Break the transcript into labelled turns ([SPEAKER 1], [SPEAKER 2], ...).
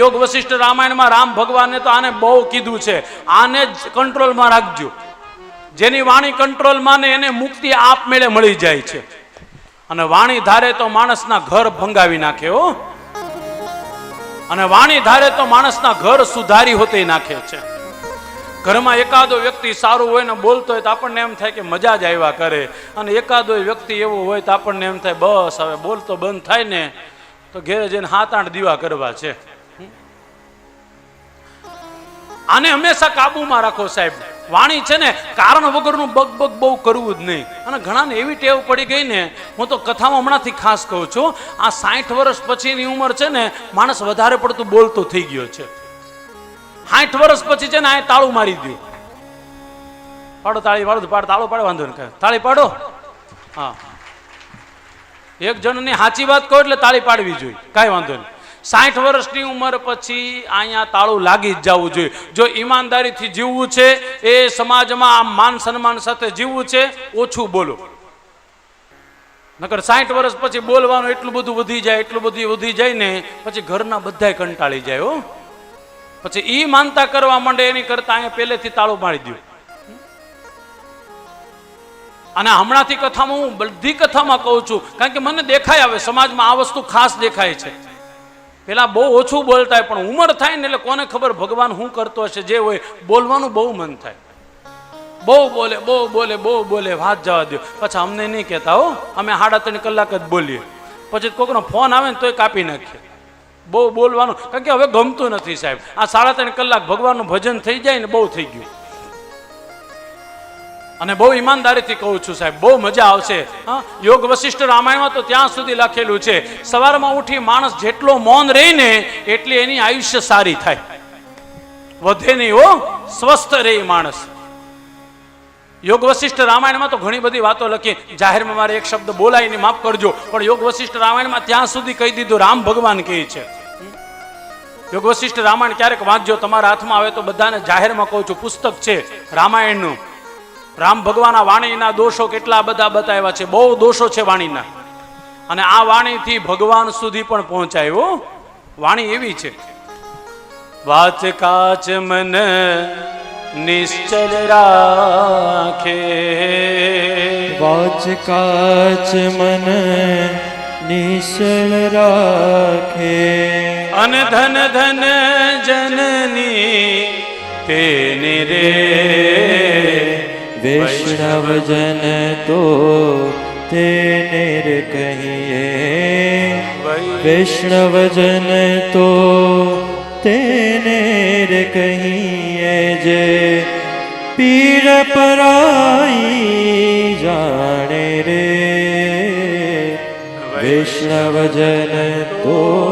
[SPEAKER 1] યોગ વશિષ્ઠ રામાયણમાં રામ ભગવાને તો આને બહુ કીધું છે. આને જ કંટ્રોલમાં રાખજો. જેની વાણી કંટ્રોલમાં ને એને મુક્તિ આપમેળે મળી જાય છે. અને વાણી ધારે તો માણસના ઘર ભંગાવી નાખે હો. અને વાણી ધારે તો માણસના ઘર સુધારી હોતે નાખે છે. ઘરમાં એકાદો વ્યક્તિ સારું હોય ને બોલતો હોય તો આપણને એમ થાય કે મજા જ આવ્યા કરે. અને એકાદો વ્યક્તિ એવો હોય તો આપણને એમ થાય, બસ, હવે બોલતો બંધ થાય ને. તો ઘેરે જઈને હાથ આઠ દીવા કરવા છે. આને હંમેશા કાબુમાં રાખો સાહેબ. વાણી છે ને, કારણ વગરનું બગ બગ બહુ કરવું જ નહીં. અને ઘણાને એવી ટેવ પડી ગઈ ને, હું તો કથામાં હમણાંથી ખાસ કહું છું, આ સાઠ વર્ષ પછીની ઉંમર છે ને, માણસ વધારે પડતું બોલતો થઈ ગયો છે. સાઠ વર્ષ પછી છે ને, આ તાળું મારી દો. પાડો તાળી, પાડો, પાડ, તાળો પાડો, વાંધો નહીં તાળી પાડો. હા. એક જણની સાચી વાત કહો એટલે તાળી પાડવી જોઈએ. કાંઈ વાંધો નહીં. સાઠ વર્ષની ઉંમર પછી અહીંયા તાળું લાગી જ જવું જોઈએ. જો ઈમાનદારીથી જીવવું છે, એ સમાજમાં આમ માન સન્માન સાથે જીવવું છે, ઓછું બોલો. નકર સાઠ વર્ષ પછી બોલવાનું એટલું બધું વધી જાય, એટલું બધું વધી જાય ને, પછી ઘરના બધાય કંટાળી જાય હો. પછી ઈ માનતા કરવા માંડે એની કરતા અહીંયા પહેલેથી તાળું મારી દઉં અને હમણાંથી કથામાં હું બધી કથામાં કહું છું, કારણ કે મને દેખાય આવે, સમાજમાં આ વસ્તુ ખાસ દેખાય છે. પેલા બહુ ઓછું બોલતા હોય પણ ઉંમર થાય ને એટલે કોને ખબર ભગવાન શું કરતો હશે, જે હોય, બોલવાનું બહુ મન થાય. બહુ બોલે બહુ બોલે બહુ બોલે, વાત જવા દો પછી અમને નહીં કહેતા હો, અમે સાડા ત્રણ કલાક જ બોલીએ. પછી કોઈકનો ફોન આવે ને તોય કાપી નાખીએ. બહુ બોલવાનું, કારણ કે હવે ગમતું નથી સાહેબ. આ સાડા ત્રણ કલાક ભગવાનનું ભજન થઈ જાય ને બહુ થઈ ગયું. અને બહુ ઈમાનદારીથી કહું છું સાહેબ, બહુ મજા આવશે. હા, યોગ વશિષ્ઠ રામાયણમાં તો ત્યાં સુધી લખેલું છે, સવારમાં ઉઠી માણસ જેટલો મૌન રહે ને એટલી એની આયુષ્ય સારી થાય. વધે નહીં હો, સ્વસ્થ રહે માણસ. યોગ વશિષ્ઠ રામાયણમાં તો ઘણી બધી વાતો લખી, જાહેરમાં મારે એક શબ્દ બોલાય ને માફ કરજો, પણ યોગ વશિષ્ઠ રામાયણમાં ત્યાં સુધી કહી દીધું, રામ ભગવાન કહે છે. યોગ વશિષ્ઠ રામાયણ ક્યારેક વાંચજો, તમારા હાથમાં આવે તો બધાને જાહેરમાં કહું છું, પુસ્તક છે, રામાયણનું. રામ ભગવાનના વાણીના દોષો કેટલા બધા બતાવ્યા છે. બહુ દોષો છે વાણીના. અને આ વાણીથી ભગવાન સુધી પણ પહોંચાયો વાણી એવી છે. વાચ કાચ મન નિશ્ચલ રાખે.
[SPEAKER 2] વાચ કાચ મન નિશ્ચલ રાખે.
[SPEAKER 1] અન ધન ધન જનની તેને રે
[SPEAKER 2] વૈષ્ણવજન તો તેને કહીએ. વૈષ્ણવજન તો તેને કહીએ જે પીર પરાઈ જાણે રે. વૈષ્ણવજન તો